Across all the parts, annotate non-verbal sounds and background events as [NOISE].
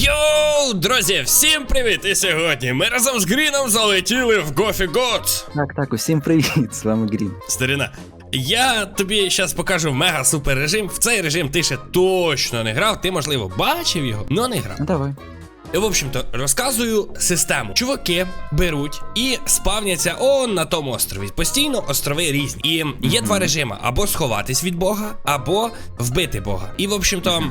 Йоу, друзі, всім привіт! І сьогодні ми разом з Гріном залетіли в Гофі Гот. Так, так, усім привіт, з вами Грін. Старина, я тобі зараз покажу мега супер режим. В цей режим ти ще точно не грав. Ти, можливо, бачив його, але не грав. Ну давай. В общем-то, розказую систему. Чуваки беруть і спавняться он на тому острові. Постійно острови різні. І є два режими: або сховатись від Бога, або вбити Бога. І, в общем-то,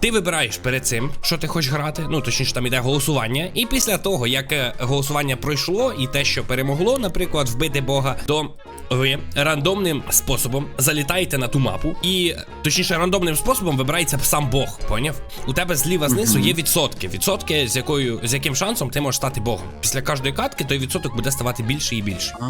ти вибираєш перед цим, що ти хочеш грати. Ну, точніше, там іде голосування. І після того, як е, голосування пройшло, і те, що перемогло, наприклад, вбити Бога, то. Ви рандомним способом залітаєте на ту мапу, і точніше, рандомним способом вибирається сам Бог. Поняв? У тебе зліва знизу є відсотки. Відсотки, з якою з яким шансом ти можеш стати Богом. Після кожної катки той відсоток буде ставати більше і більше. А,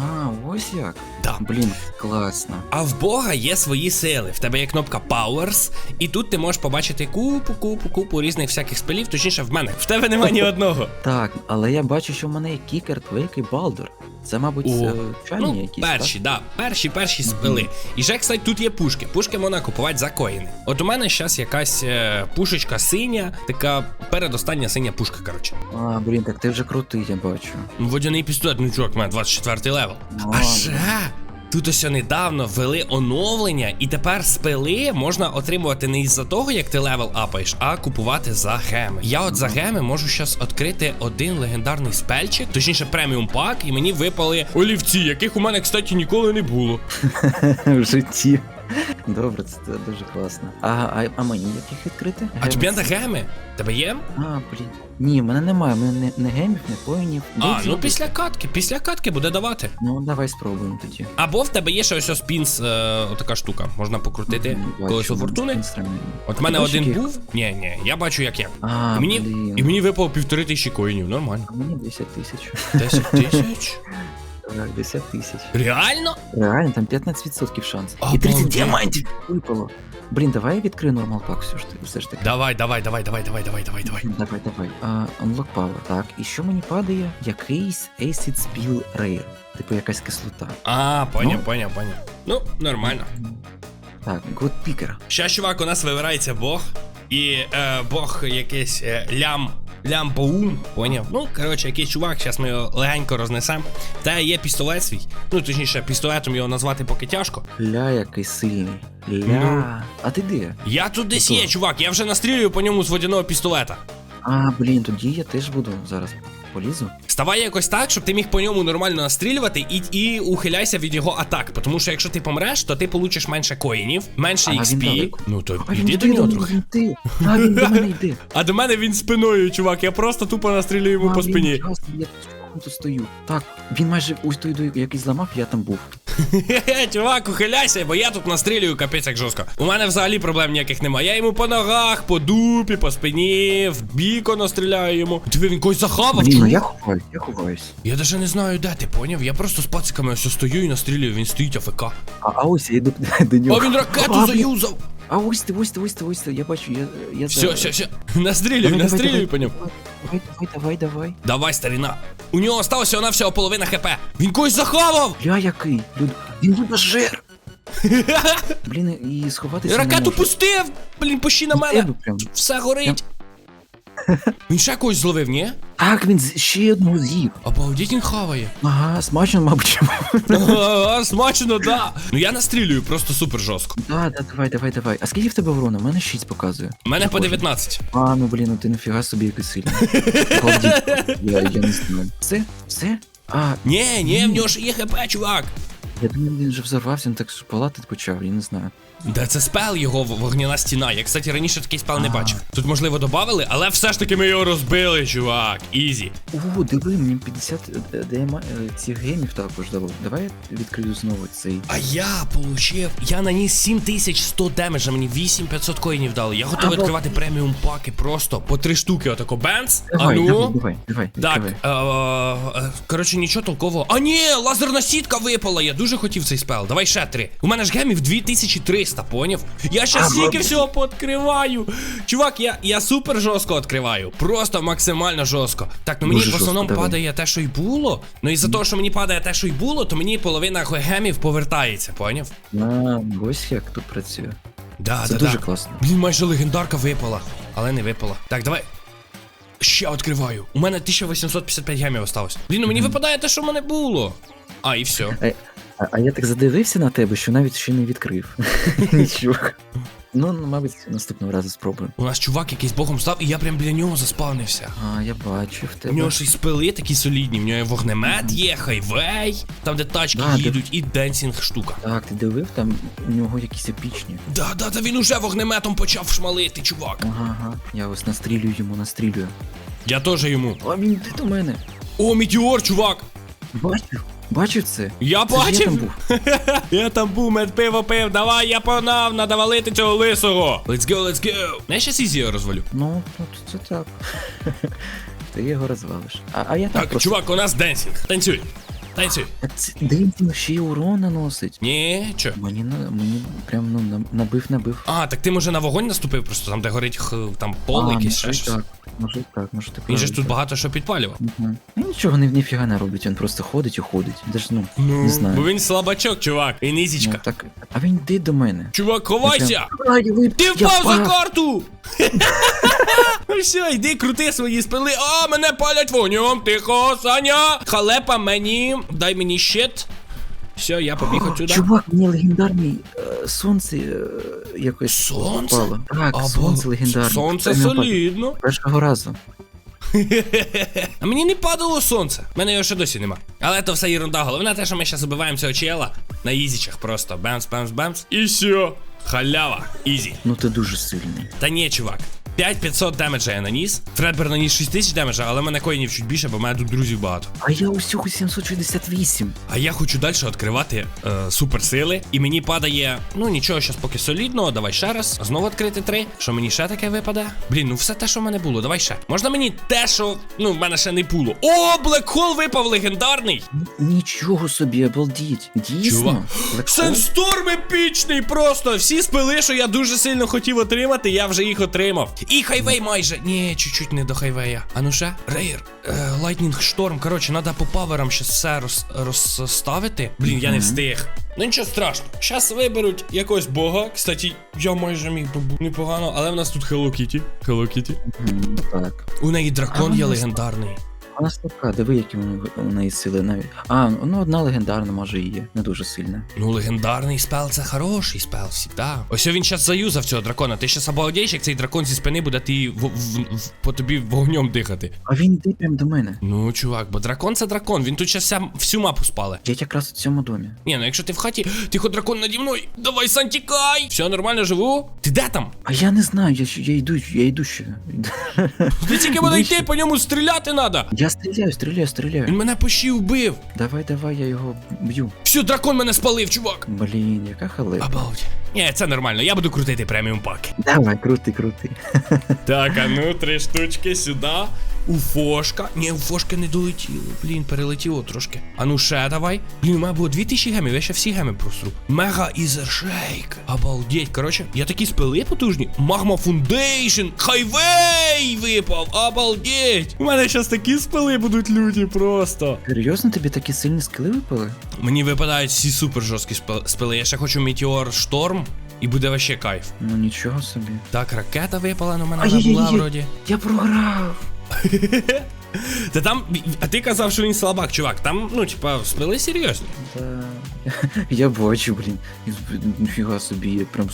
ось як. Да. Блін, класно. А в Бога є свої сили. В тебе є кнопка Powers, і тут ти можеш побачити купу, купу, купу різних всяких спелів. Точніше, в мене. В тебе немає ні [LAUGHS] одного. Так, але я бачу, що в мене є кікер, твейк і балдур. Це, мабуть, е, чайні Ну, якісь. перші, да, перші, перші спили. І ще, кстати, тут є пушки. Пушки можна купувати за коїни. От у мене зараз якась е, пушечка синя, така передостання синя пушка, коротше. А, блін, так ти вже крутий, я бачу. Ну, Водяний пістолет, ну чувак, у мене 24 левел. Ну, А ще тут ось недавно ввели оновлення, і тепер спили можна отримувати не із-за того, як ти левел апаєш, а купувати за геми. Я от за геми можу зараз відкрити один легендарний спельчик, точніше преміум пак, і мені випали олівці, яких у мене, кстати, ніколи не було. [LAUGHS] В житті. Добре, це дуже класно. А, а, а мені яких відкрити? А надо геми? Тебе є? А, блін. Ні, в мене немає, в мене не, не гемів, не коїнів. А, ну після катки, після катки буде давати. Ну, давай спробуємо тоді. Або в тебе є ще ось спінс, е, отака штука. Можна покрутити бачу, колесо фортуни. інструмент. От в мене бачиш, один яких? був. Ні, ні, я бачу, як як. А, І мені, блін. і мені випало півтори тисячі коїнів, нормально. А мені 10 тисяч. 10 тисяч? [LAUGHS] Так, 10 тисяч. Реально? Реально, там 15% шанс. І 30 діамантів випало. Блін, давай я відкрию нормал пак все ж таки. Все ж таки. Давай, давай, давай, давай, давай, давай, давай, давай. Давай, давай. А, unlock power. Так, і що мені падає? Якийсь acid spill rare. Типу якась кислота. А, поняв, Ну. поняв, поняв. Ну, нормально. Так, good picker. Щас, чувак, у нас вибирається Бог. І е, Бог якийсь е, лям. Лямпоум, поняв? Ну, коротше, якийсь чувак, зараз ми його легенько рознесемо. Та є пістолет свій. Ну, точніше, пістолетом його назвати поки тяжко. Ля, який сильний. Ля. Ну. А ти де? Я тут десь є, чувак, я вже настрілюю по ньому з водяного пістолета. А, блін, тоді я теж буду зараз полізу. Ставай якось так, щоб ти міг по ньому нормально настрілювати і, і ухиляйся від його атак. Тому що якщо ти помреш, то ти получиш менше коїнів, менше XP. Ну то А йди до нього трохи. А, до мене. [LAUGHS] А до мене він спиною, чувак. Я просто тупо настрілюю йому по спині. Тут стою. Так, він майже ось той, який зламав, я там був. Чувак, ухиляйся, бо я тут настрілюю капець як жорстко. У мене взагалі проблем ніяких немає. Я йому по ногах, по дупі, по спині, в біко настріляю йому. Диви, він когось захавав. Блін, ну я ховаюсь, я ховаюсь. Я даже не знаю, де ти поняв. Я просто з пациками ось стою і настрілюю, він стоїть АФК. А, а ось я йду [LAUGHS] до нього. А він ракету заюзав. А ось ти, ось ти, ось ти, ось ти, я бачу, я, я Все, за- все, все. Настрілюй, Давай, давай, настрілюй давай, по ньому. Давай, давай, давай, давай. Давай, старина. У нього осталося вона всього половина хп. Він когось заховав! Ля, який? Люд... Він жир. [LAUGHS] Блін, і сховатися не Ракету можу. пустив! Блін, пущи на мене! тебе прям. Все горить! Він ще когось зловив, ні? Так, він з- ще одного з'їв. Обалдіть він хаває. Ага, смачно, мабуть. Ага, Смачно, да. Ну я настрілюю просто супер жорстко. Да, да, давай, давай, давай. А скільки в тебе урона? У мене 6 показує. У мене по Прикольно. 19. А, ну блін, ну ти нафіга собі який сильний. Обалдеть. [LAUGHS] Я, я не знаю. Все? Все? А, Ні, ні, в нього ж є хп, чувак. Я думаю, він вже взорвався, він так палати почав, я не знаю. Да це спел його вогняна стіна. Я, кстати, раніше такий спел не бачив. Тут, можливо, додавали, але все ж таки ми його розбили, чувак. Ізі. О, диви, мені 50 е, ДМА е, цих гемів також дало. Давай я відкрию знову цей. А я получив. Я наніс 7100 демеджа, мені 8500 коїнів дали. Я готовий Або- відкривати преміум паки просто по три штуки. Отако бенц. А Давай, давай, ну. давай, давай, Так, е, коротше, нічого толкового. А ні, лазерна сітка випала. Я дуже хотів цей спел. Давай ще три. У мене ж гемів 2300, поняв? Я ще стільки всього пооткриваю. Чувак, я, я супер жорстко відкриваю. Просто максимально жорстко. Так, ну мені Дуже в основному жорстко, падає те, що й було. Ну і за того, що мені падає те, що й було, то мені половина гемів повертається, поняв? А, ось як тут працює. Да, Це да, дуже да. класно. Блін, майже легендарка випала, але не випала. Так, давай. ще відкриваю. У мене 1855 гемів осталось. Блін, ну мені випадає те, що в мене було. А, і все. А, а я так задивився на тебе, що навіть ще не відкрив. [LAUGHS] Нічого. Ну, ну, мабуть, наступного разу спробую. У нас чувак якийсь богом став, і я прям біля нього заспавнився. А, я бачу в У нього ще й спили такі солідні, в нього є вогнемет є, хайвей, там де тачки Да, де- їдуть, і денсінг штука. Так, ти дивив, там у нього якісь епічні. Да, да, да, він уже вогнеметом почав шмалити, чувак. Ага, ага. Я ось настрілюю йому, настрілюю. Я теж йому. А він йде до мене. О, метеор, чувак! Бачив? Бачив це? Я Це бачив! я там був. [LAUGHS] Я там був, мед пиво пив, давай я погнав, надо валити цього лисого. Let's go, let's go. Я щас ізі його розвалю. Ну, ну, це так. [LAUGHS] Ти його розвалиш. А, а я так, Так, просто... чувак, у нас денсінг. Танцюй. Танцюй. Денсінг ще й урон наносить. Ні, чо? Мені на мені прям ну на- набив, набив. А, так ти може на вогонь наступив просто, там де горить х, там пол а, якийсь ще щось. так, може так, може ти Він же ж тут багато що підпалював. Мгм. Ну, Нічого не, ніфіга не робить, він просто ходить і ходить. Де ж, ну, Ну, не знаю. бо він слабачок, чувак. Він Ну, так, а він йде до мене. Чувак, ховайся! Ай, ви- Ти впав за карту! [LAUGHS] Ну все, йди крути свої спили. А, мене палять вогнем, тихо, Саня! Халепа мені, дай мені щит. Все, я побіг отсюда. Чувак, мені легендарний е, сонце е, якось Сонце? впало. Так, Або- сонце легендарне. Сонце солідно. Першого разу. [LAUGHS] А мені не падало сонце. У мене його ще досі нема. Але то все ерунда. Головне те, що ми зараз убиваємо цього чела на ізічах просто. Бемс, бемс, бемс. І все. Халява. Ізі. Ну ти дуже сильний. Та ні, чувак. 5500 демеджа я наніс. Фредбер наніс 6000 демеджа, але в мене коїнів чуть більше, бо в мене тут друзів багато. А я усього 768. А я хочу далі відкривати е, суперсили. І мені падає. Ну нічого, зараз поки солідного. Давай ще раз. Знову відкрити три. Що мені ще таке випаде? Блін, ну все те, що в мене було. Давай ще. Можна мені те, що ну в мене ще не було. О, Блекхол випав легендарний. Нічого собі, обалдіть. Дійсно? Чувак. Сенсторм епічний просто. Всі спили, що я дуже сильно хотів отримати, я вже їх отримав. І хайвей майже. Ні, чуть-чуть не до хайвея. А ну ще, рейр, е, лайтнінг шторм. Коротше, треба по паверам ще все роз, розставити. Блін, я не встиг. Ну нічого страшного. Щас виберуть якогось бога. Кстати, я майже міг би бути непогано, але в нас тут Hello Kitty. Hello Kitty. Так. У неї дракон А, є ну, легендарний. Вона слабка, диви, які у неї- у неї сили навіть. А, ну одна легендарна, може, і є. Не дуже сильна. Ну, легендарний спел це хороший спел, всегда. Ось він зараз заюзав цього дракона. Ти щас обалдієш, як цей дракон зі спини буде ти в, в, в- по тобі вогнем дихати. А він йде прям до мене. Ну, чувак, бо дракон це дракон, він тут щас вся, всю мапу спале. Я якраз у цьому домі. Ні, ну якщо ти в хаті, тихо, дракон наді мною, давай Сан, тікай! Все нормально живу? Ти де там? А я не знаю, я, ще- я йду, я йду ще. Ти тільки буде йти, по ньому стріляти надо. Я стріляю, стріляю, Він стріляю. мене пощі вбив. Давай, давай, я його б'ю. Все, дракон мене спалив, чувак. Блін, яка халепа. Обалдь. Ні, це нормально, я буду крутити преміум паки. Давай, крути, крути. Так, а ну три штучки сюди. Уфошка. Ні, уфошки не долетіло. Блін, перелетіло трошки. А ну ще давай. Блін, у мене було 2000 гемів, я ще всі геми просру. Мега ізершейк. Обалдеть. Коротше, я такі спили потужні. Магма фундейшн. Хайвей випав. Обалдеть. У мене зараз такі спили будуть люті просто. Серйозно тобі такі сильні скили випали? Мені випадають всі супер жорсткі спили. Я ще хочу Метеор Шторм. І буде вообще кайф. Ну нічого собі. Так, ракета випала, але в мене вже була вроді. Я програв. [LAUGHS] Та там, а ти казав, що він слабак, чувак. Там, ну, типа, спили серйозні. Та... [LAUGHS] Я бачу, блін. Ніфіга собі, я прям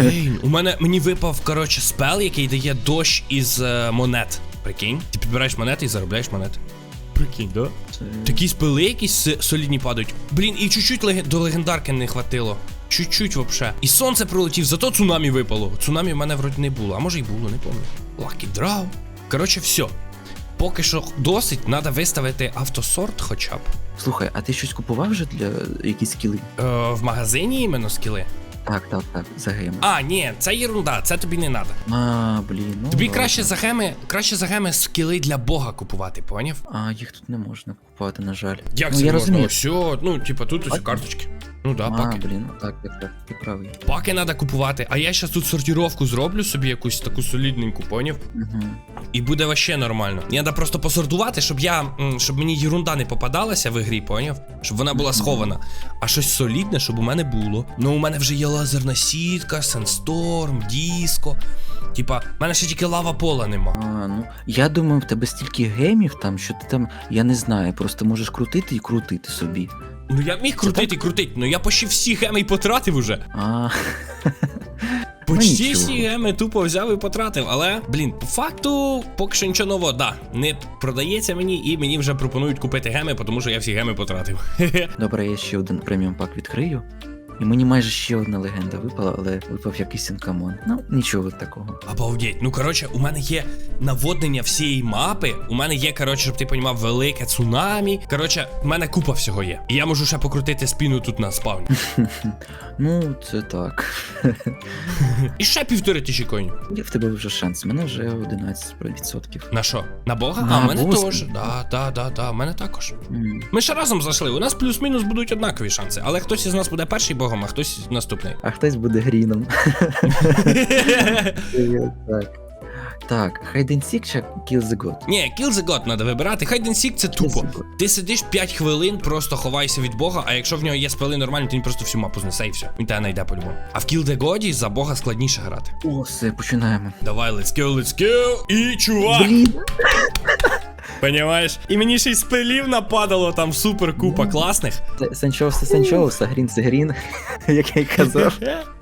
Блін, у мене мені випав, коротше, спел, який дає дощ із е, монет. Прикинь? Ти підбираєш монети і заробляєш монети. Прикинь, да? Такі спили якісь с- солідні падають. Блін, і чуть-чуть леге- до легендарки не хватило. Чуть-чуть вообще. І сонце пролетів, зато цунамі випало. Цунамі в мене вроді не було, а може й було, не пам'ятаю. Лакі драв. Коротше, все. Поки що досить, треба виставити автосорт хоча б. Слухай, а ти щось купував вже для якісь скіли? Е, в магазині іменно скіли. Так, так, так, за гейми. А, ні, це єрунда, це тобі не треба. А, блін, ну. Тобі ладно. краще за геми, краще за геми скіли для бога купувати, поняв? А, їх тут не можна купувати, на жаль. Як ну, це я можна? розумію. Все, ну, типа, тут ось Паки? карточки. Ну да, а, паки. блін, так, так, так, ти правий. Паки треба купувати, а я зараз тут сортировку зроблю собі якусь таку солідненьку, поняв? Угу. І буде вообще нормально. Треба просто посортувати, щоб я. м, щоб мені єрунда не попадалася в ігрі, поняв? Щоб вона була схована. А щось солідне, щоб у мене було. Ну, у мене вже є лазерна сітка, сенсторм, диско. Типа, в мене ще тільки лава пола нема. А, ну я думаю, в тебе стільки гемів там, що ти там, я не знаю, просто можеш крутити і крутити собі. Ну я міг крутити, і крутити, ну я почти всі геми й потратив уже. А, Почти [LAUGHS] Ну, всі геми тупо взяв і потратив, але, блін, по факту, поки що нічого нового, да, не продається мені, і мені вже пропонують купити геми, тому що я всі геми потратив. [LAUGHS] добре, я ще один преміум пак відкрию. І мені майже ще одна легенда випала, але випав якийсь інкамон. Ну, нічого такого. Обалдеть. Ну коротше, у мене є наводнення всієї мапи. У мене є, коротше, щоб ти понімав, велике цунамі. Коротше, в мене купа всього є. І я можу ще покрутити спіну тут на спавні. [LAUGHS] Ну, це так. [LAUGHS] І ще півтори тисячі коїнів. Є в тебе вже шанс, у мене вже 11%. На що? На Бога? На а, в мене теж. Да, да, да, да, в мене також. Ми ще разом зайшли. У нас плюс-мінус будуть однакові шанси. Але хтось із нас буде перший богом, а хтось наступний. А хтось буде гріном. [LAUGHS] так. Так, Hide and Seek чи Kill the God? Ні, Kill the God треба вибирати. Hide and Seek це тупо. Kill. Ти сидиш 5 хвилин, просто ховайся від Бога, а якщо в нього є спели нормальні, то він просто всю мапу знесе і все. Він тебе знайде по-любому. А в Kill the God за Бога складніше грати. О, все, починаємо. Давай, let's go, let's go. І чувак, Блін, понімаєш? І мені ще й спелів нападало там супер купа класних. це Санчоус це Санчоус, Грін це Грін, [LAUGHS] як я й казав. [LAUGHS]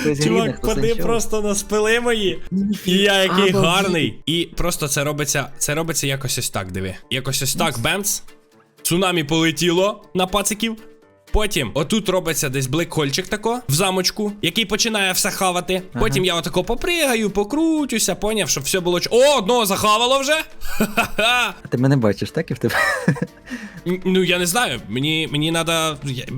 Хтось Чувак, поди просто на спели мої. І я який гарний. І просто це робиться, це робиться якось ось так, диви. Якось ось так, бемц. Цунамі полетіло на пациків. Потім отут робиться десь блекхольчик тако в замочку, який починає все хавати. Потім я отако попригаю, покрутюся, поняв, щоб все було. О, одного захавало вже. [LAUGHS] Ха-ха-ха. Ти мене бачиш, так? І в тебе. Ну я не знаю. Мені мені треба.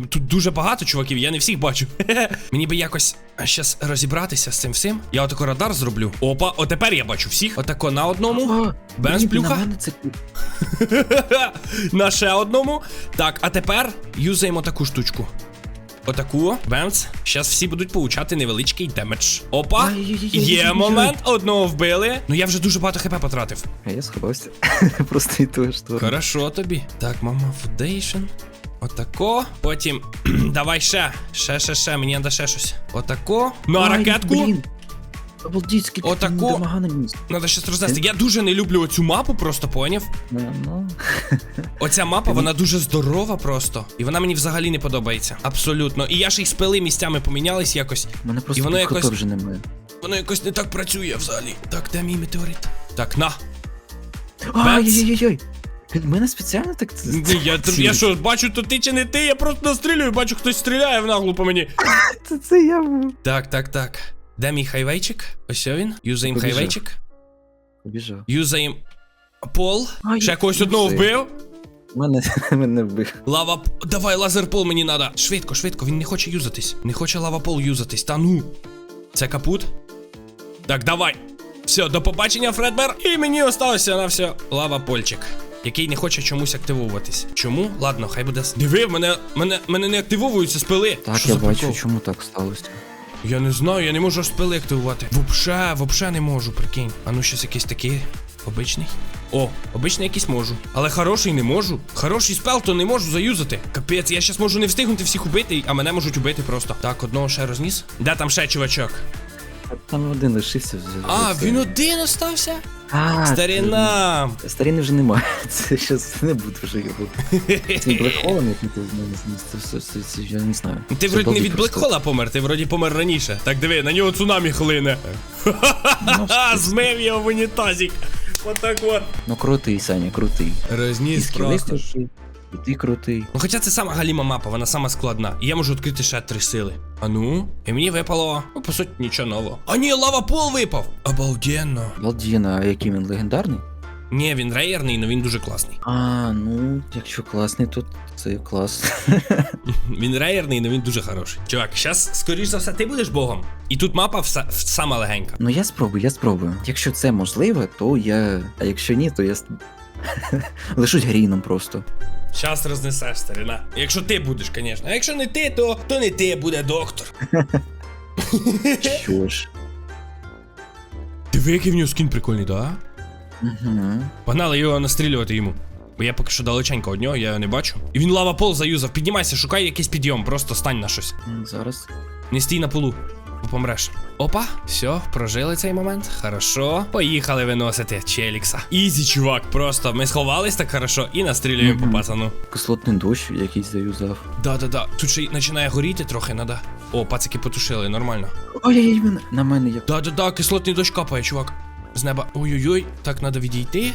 Тут дуже багато чуваків, я не всіх бачу. [LAUGHS] мені би якось щас розібратися з цим всім. Я отако радар зроблю. Опа, отепер я бачу всіх. Отако на одному. Без плюха? На це [LAUGHS] на ще одному. Так, а тепер юзаємо таку штучку. Отаку. Бемц. Щас всі будуть получати невеличкий демедж. Опа! Є момент, одного вбили. Ну я вже дуже багато хп потратив. А я сховався. Просто і то, сторону. Хорошо тобі. Так, мама, фудейшн. Отако. Потім. Давай ще. Ще, ще, ще. Мені треба ще щось. Отако. На ракетку. Обалдіть, скільки Отаку. Отаку... дамага наніс. Надо щось рознести. Я дуже не люблю оцю мапу, просто поняв. Ну, ну. [LAUGHS] Оця мапа, вона дуже здорова просто. І вона мені взагалі не подобається. Абсолютно. І я ж їх спили місцями помінялись якось. У мене просто І воно підхопа якось- вже немає. Воно якось не так працює взагалі. Так, де мій метеорит? Так, на. Бенц. Ай-яй-яй-яй. Від мене спеціально так це. Ні, я, це- я що, бачу, то ти чи не ти, я просто настрілюю, бачу, хтось стріляє в наглу по мені. [LAUGHS] Це, це я був. Так, так, так. Де мій хайвейчик? Ось він. Юзаєм Побіжав. хайвейчик. Побіжав. Юзаєм пол. Ай, Ще когось одного все. вбив. Мене, [LAUGHS] мене вбив. Лава. п- Давай, лазер пол мені надо. Швидко, швидко, він не хоче юзатись. Не хоче лава пол юзатись. Та ну. Це капут. Так, давай. Все, до побачення, Фредбер. І мені осталося на все лава польчик. Який не хоче чомусь активовуватись. Чому? Ладно, хай буде. с- Диви, мене, мене, мене не активовуються спили. Так, Що я за бачу, прикол? чому так сталося. Я не знаю, я не можу спели активувати. Вообще, вообще не можу, прикинь. А ну щось якийсь такий обичний. О, обичний якийсь можу. Але хороший не можу. Хороший спел, то не можу заюзати. Капець, я щас можу не встигнути всіх убити, а мене можуть убити просто. Так, одного ще розніс. Де там ще чувачок? Там один лишився. А, це- він один остався? А, Старіна. Старіни вже немає. [LAUGHS] Це щас не буде вже його. Цим блекхолом, як це, я не знаю. Ти вроді не від. Блекхола помер, ти вроді помер раніше. Так диви, на нього цунамі хлине. [LAUGHS] Ха-ха-ха, змив його в унітазик. Отак от. Ну крутий, Саня, крутий. Розніс просто. І ти крутий. Ну, хоча це сама галіма мапа, вона сама складна. І я можу відкрити ще три сили. А ну, і мені випало, ну, по суті, нічого нового. А ні, лава пол випав! Обалденно. Балдіна, а який він легендарний? Ні, він рейерний, але він дуже класний. А, ну, якщо класний, то це клас. [LAUGHS] Він рейерний, але він дуже хороший. Чувак, зараз, скоріш за все, ти будеш богом. І тут мапа вса, сама легенька. Ну я спробую, я спробую. Якщо це можливо, то я. А якщо ні, то я [LAUGHS] лишусь гріном просто. Щас рознесеш, старина. Якщо ти будеш, звісно. А якщо не ти, то, то не ти буде доктор. Що ж. Диви, який в нього скін прикольний, да? Угу. Погнали його настрілювати йому. Бо я поки що далеченько від нього, я його не бачу. І він лава пол заюзав. Піднімайся, шукай якийсь підйом, просто стань на щось. Зараз. Не стій на полу. Помреш. Опа, все, прожили цей момент. Хорошо. Поїхали виносити Челікса. Ізі, чувак, просто ми сховались так хорошо і настрілюємо Мгм. по пацану. Кислотний дощ якийсь заюзав. Да-да-да. Тут ще й починає горіти трохи, надо. О, пацики потушили, нормально. Ой-ой-ой, на мене як. Да-да-да, кислотний дощ капає, чувак. З неба. Ой-ой-ой, так треба відійти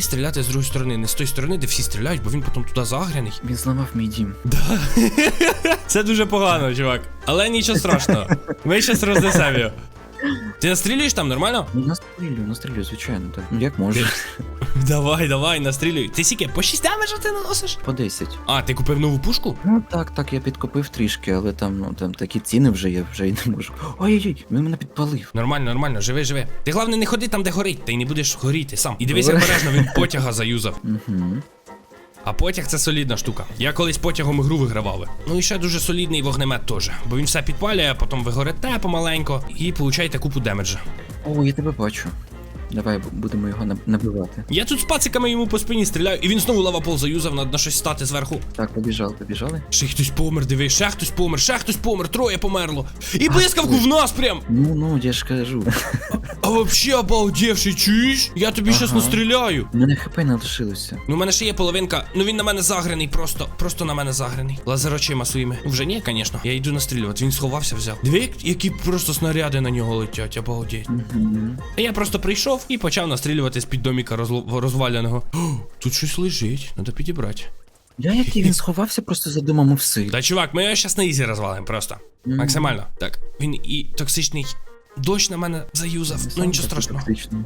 і стріляти з другої сторони. Не з тої сторони, де всі стріляють, бо він потім туди загряний. Він зламав мій дім. Да. [LAUGHS] Це дуже погано, чувак. Але нічого страшного. Ми зараз рознесемо його. Ти настрілюєш там нормально? Ну, настрілюю, настрілюю, звичайно, так. Ну як можу. [LAUGHS] Давай, давай, настрілюй. Ти сіки, по шістями ж ти наносиш? По 10. А, ти купив нову пушку? Ну так, так, я підкупив трішки, але там, ну там такі ціни вже я вже й не можу. Ой-ой-ой, він мене підпалив. Нормально, нормально, живи, живи. Ти головне не ходи там, де горить, ти не будеш горіти сам. І дивись, як обережно він [LAUGHS] потяга заюзав. Угу. А потяг це солідна штука. Я колись потягом ігру вигравали. Ну і ще дуже солідний вогнемет теж. Бо він все підпалює, потім ви горите помаленько і получаєте купу демеджа. О, я тебе бачу. Давай будемо його набивати. Я тут з пациками йому по спині стріляю, і він знову лавапол заюзав на, на щось стати зверху. Так, побіжали, побіжали. Ще хтось помер, диви, ще хтось помер, ще хтось помер, троє померло. І блискавку в нас прям! Ну, ну, я ж кажу. А вообще обалдевший, чуєш? Я тобі щас настріляю. У мене хп не лишилося. Ну, у мене ще є половинка. Ну він на мене заграний, просто, просто на мене заграний. Лазер очима своїми. Ну, вже ні, звісно. Я йду настрілювати. Він сховався, взяв. Як- які просто снаряди на нього летять, обалдеть. А я просто прийшов і почав настрілювати з-під доміка розло- розваленого. Тут щось лежить, треба підібрати. Я який він сховався просто за домом і все. Та чувак, ми його щас на ізі розвалимо просто. Мгм. Максимально. Так, він і токсичний дощ на мене заюзав. Ну нічого страшного. токсичний.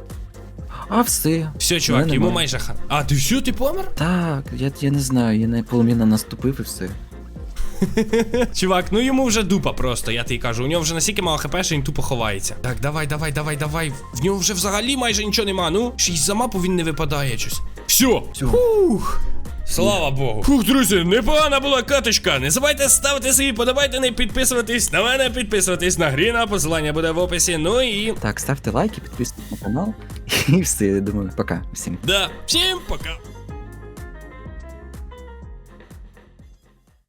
А все. Все, чувак, йому майже хан. А, ти все, ти помер? Так, я, я не знаю, я на полум'яна наступив і все. [LAUGHS] Чувак, ну йому вже дупа просто, я тобі кажу. У нього вже настільки мало хп, що він тупо ховається. Так, давай, давай, давай, давай. В нього вже взагалі майже нічого нема. Ну, ще й за мапу він не випадає щось. Все. Все. Фух. Слава Богу. Фух, друзі, непогана була каточка. Не забувайте ставити свої подобайте, підписуватись на мене, підписуватись на Гріна, посилання буде в описі. Ну і. Так, ставте лайки, підписуйтесь на канал. [LAUGHS] І все, я думаю, пока всім. Да, всім пока.